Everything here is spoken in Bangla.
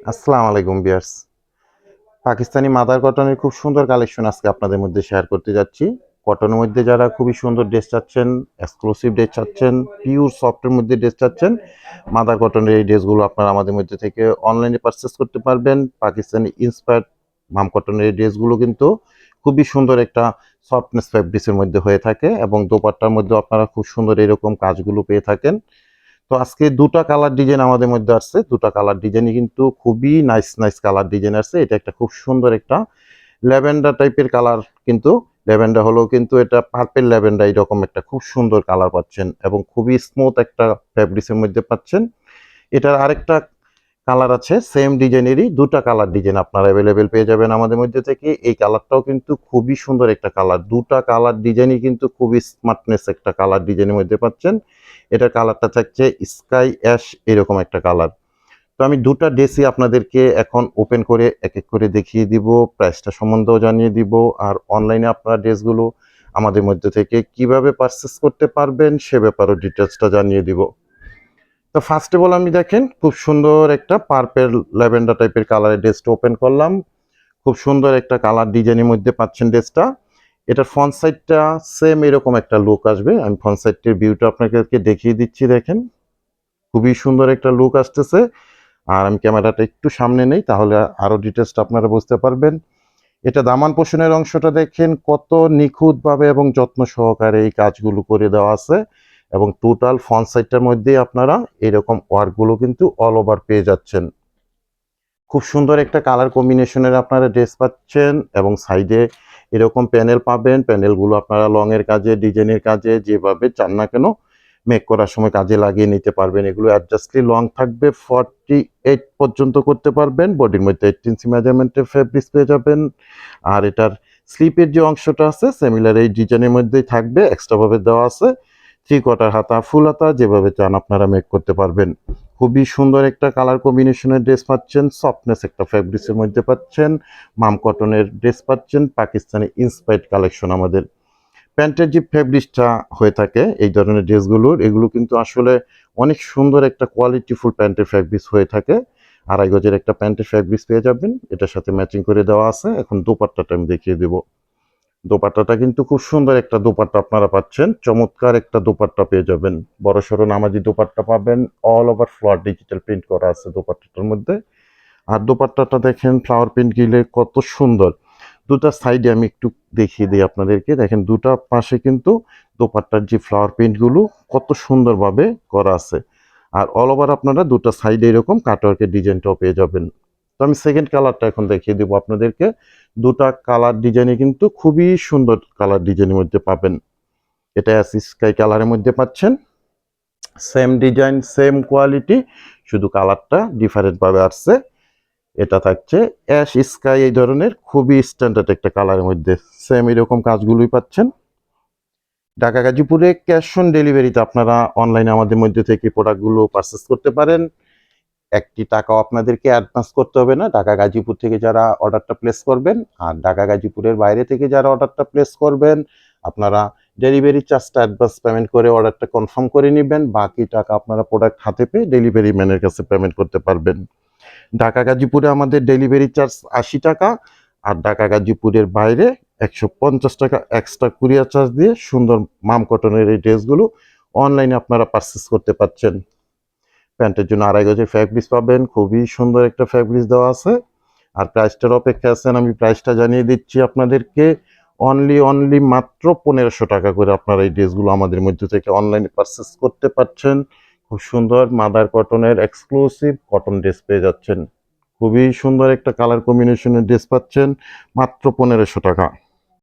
আসসালামু আলাইকুম বিয়ার্স পাকিস্তানি মাদার কটনের খুব সুন্দর কালেকশন আজকে আপনাদের মধ্যে শেয়ার করতে যাচ্ছি। কটনের মধ্যে যারা খুবই সুন্দর ড্রেস চাচ্ছেন এক্সক্লুসিভ ড্রেস চাচ্ছেন পিওর সফটের মধ্যে ড্রেস চাচ্ছেন, মাদার কটনের এই ড্রেসগুলো আপনারা আমাদের মধ্যে থেকে অনলাইনে পারচেস করতে পারবেন। পাকিস্তানি ইন্সপায়ার্ড মাম কটনের এই ড্রেসগুলো কিন্তু খুবই সুন্দর একটা সফটনেস ফ্যাব্রিক্সের মধ্যে হয়ে থাকে এবং দোপাট্টার মধ্যে আপনারা খুব সুন্দর এরকম কাজগুলো পেয়ে থাকেন। তো আজকে দুটা কালার ডিজাইন আমাদের মধ্যে আসছে। দুটা কালার ডিজাইনই কিন্তু খুবই নাইস নাইস কালার ডিজাইন আসছে। এটা একটা খুব সুন্দর একটা ল্যাভেন্ডার টাইপের কালার কিন্তু। ল্যাভেন্ডার হলেও কিন্তু এটা পার্পেল ল্যাভেন্ডার এরকম একটা খুব সুন্দর কালার পাচ্ছেন এবং খুবই স্মুথ একটা ফ্যাব্রিক্সের মধ্যে পাচ্ছেন। এটার আরেকটা কালার আছে সেম ডিজাইনেরই দুটা কালার ডিজাইন আপনারা অ্যাভেলেবেল পেয়ে যাবেন আমাদের মধ্যে থেকে। এই কালারটাও কিন্তু খুবই সুন্দর একটা কালার দুটা কালার ডিজাইনই কিন্তু খুবই স্মার্টনেস একটা কালার ডিজাইনের মধ্যে পাচ্ছেন। এটার কালারটা থাকছে স্কাই অ্যাশ এরকম একটা কালার তো আমি দুটা ড্রেসই আপনাদেরকে এখন ওপেন করে এক এক করে দেখিয়ে দিব প্রাইসটা সম্বন্ধেও জানিয়ে দিব, আর অনলাইনে আপনারা ড্রেসগুলো আমাদের মধ্যে থেকে কীভাবে পারচেস করতে পারবেন সে ব্যাপারেও ডিটেলসটা জানিয়ে দিব। তো ফার্স্ট অল আমি দেখেন, খুব সুন্দর একটা পার্পেল ল্যাভেন্ডার টাইপের কালারের ড্রেসটা ওপেন করলাম। খুব সুন্দর একটা কালার ডিজাইনের মধ্যে পাচ্ছেন ড্রেসটা এটার ফ্রন্ট সাইডটা সেম এরকম একটা লুক আসবে। আমি ফ্রন্ট সাইডটির ভিউটা আপনাদেরকে দেখিয়ে দিচ্ছি, দেখেন। খুবই সুন্দর একটা লুক আসতেছে। আর আমি ক্যামেরাটা একটু সামনে নেই, তাহলে আরও ডিটেলসটা আপনারা বুঝতে পারবেন। এটা দামান পোষণের অংশটা দেখেন, কত নিখুঁতভাবে এবং যত্ন সহকারে এই কাজগুলো করে দেওয়া আছে। এবং টোটাল ফ্রন্ট সাইডটার মধ্যেই আপনারা এরকম ওয়ার্কগুলো কিন্তু অল ওভার পেয়ে যাচ্ছেন। খুব সুন্দর একটা কালার কম্বিনেশনের আপনারা ড্রেস পাচ্ছেন এবং সাইডে এরকম প্যানেল পাবেন। প্যানেলগুলো আপনারা লং এর কাজে ডিজাইনের কাজে যেভাবে চান না কেন মেক করার সময় কাজে লাগিয়ে নিতে পারবেন। এগুলো অ্যাডজাস্টলি লং থাকবে ফর্টি এইট পর্যন্ত করতে পারবেন। বডির মধ্যে এইট ইঞ্চি মেজারমেন্টের ফেব্রিক্স পেয়ে যাবেন। আর এটার স্লিপের যে অংশটা আছে সেমিলার এই ডিজাইনের মধ্যেই থাকবে। এক্সট্রাভাবে দেওয়া আছে। থ্রি হাতা, ফুল হাতা যেভাবে চান আপনারা মেক করতে পারবেন। খুবই সুন্দর একটা কালার কম্বিনেশনের ড্রেস পাচ্ছেন সফটনেস একটা ফ্যাব্রিক্সের মধ্যে পাচ্ছেন, মাম কটনের ড্রেস পাচ্ছেন, পাকিস্তানি ইন্সপায়ার্ড কালেকশন আমাদের। প্যান্টের যে ফ্যাব্রিক্সটা হয়ে থাকে, এই ধরনের ড্রেসগুলোর এগুলো কিন্তু আসলে অনেক সুন্দর একটা কোয়ালিটিফুল প্যান্টের ফ্যাব্রিক্স হয়ে থাকে। আড়াই গজের একটা প্যান্টের ফ্যাব্রিক্স পেয়ে যাবেন, এটার সাথে ম্যাচিং করে দেওয়া আছে। এখন দোপাট্টাটা আমি দেখিয়ে দেবো। দোপাট্টাটা কিন্তু খুব সুন্দর একটা দোপাট্টা আপনারা পাচ্ছেন। চমৎকার একটা দোপাট্টা পেয়ে যাবেন। বড় সড়ো নামাজি দোপাট্টা পাবেন। All over flower digital print করা আছে দোপাট্টাটার মধ্যে। আর দোপাট্টাটা দেখেন ফ্লাওয়ার প্রিন্ট গিলে কত সুন্দর। দুটা সাইডে আমি একটু দেখিয়ে দিই আপনাদেরকে। দেখেন, দুটা পাশে কিন্তু দোপাট্টার যে ফ্লাওয়ার প্রিন্টগুলো কত সুন্দরভাবে করা আছে। আর অল ওভার আপনারা দুটা সাইডে এরকম কাটওয়ার্কের ডিজাইনটাও পেয়ে যাবেন। তো আমি সেকেন্ড কালারটা এখন দেখিয়ে দেবো আপনাদেরকে। দুটা কালার ডিজাইনে কিন্তু খুবই সুন্দর কালার ডিজাইনের মধ্যে পাবেন। এটা স্কাই কালারের মধ্যে পাচ্ছেন। সেম ডিজাইন সেম কোয়ালিটি শুধু কালারটা ডিফারেন্টভাবে আসছে। এটা থাকছে অ্যাশ স্কাই এই ধরনের, খুবই স্ট্যান্ডার্ড একটা কালারের মধ্যে। সেম এরকম কাজগুলোই পাচ্ছেন। ঢাকা গাজীপুরে ক্যাশ অন ডেলিভারিতে আপনারা অনলাইনে আমাদের মধ্যে থেকে প্রোডাক্টগুলো পারচেস করতে পারেন। একটি টাকাও আপনাদেরকে অ্যাডভান্স করতে হবে না। ঢাকা গাজীপুর থেকে যারা অর্ডারটা প্লেস করবেন, আর ঢাকা গাজীপুরের বাইরে থেকে যারা অর্ডারটা প্লেস করবেন, আপনারা ডেলিভারি চার্জটা অ্যাডভান্স পেমেন্ট করে অর্ডারটা কনফার্ম করে নেবেন। বাকি টাকা আপনারা প্রোডাক্ট হাতে পেয়ে ডেলিভারি ম্যানের কাছে পেমেন্ট করতে পারবেন। ঢাকা গাজীপুরে আমাদের ডেলিভারি চার্জ আশি টাকা, আর ঢাকা গাজীপুরের বাইরে একশো পঞ্চাশ টাকা এক্সট্রা কুরিয়ার চার্জ দিয়ে সুন্দর মাম কটনের এই ড্রেসগুলো অনলাইনে আপনারা পারচেস করতে পারছেন। প্যান্টের জন্য আড়াই গজের ফ্যাব্রিক্স পাবেন। খুবই সুন্দর একটা ফ্যাব্রিক্স দেওয়া আছে। আর প্রাইসটার অপেক্ষা আছেন, আমি প্রাইসটা জানিয়ে দিচ্ছি আপনাদেরকে। অনলি অনলি মাত্র পনেরোশো টাকা করে আপনারা এই ড্রেসগুলো আমাদের মধ্যে থেকে অনলাইনে পারচেস করতে পারছেন। খুব সুন্দর, মাদার কটনের এক্সক্লুসিভ কটন ড্রেস পেয়ে যাচ্ছেন। খুবই সুন্দর একটা কালার কম্বিনেশনের ড্রেস পাচ্ছেন, মাত্র পনেরোশো টাকা।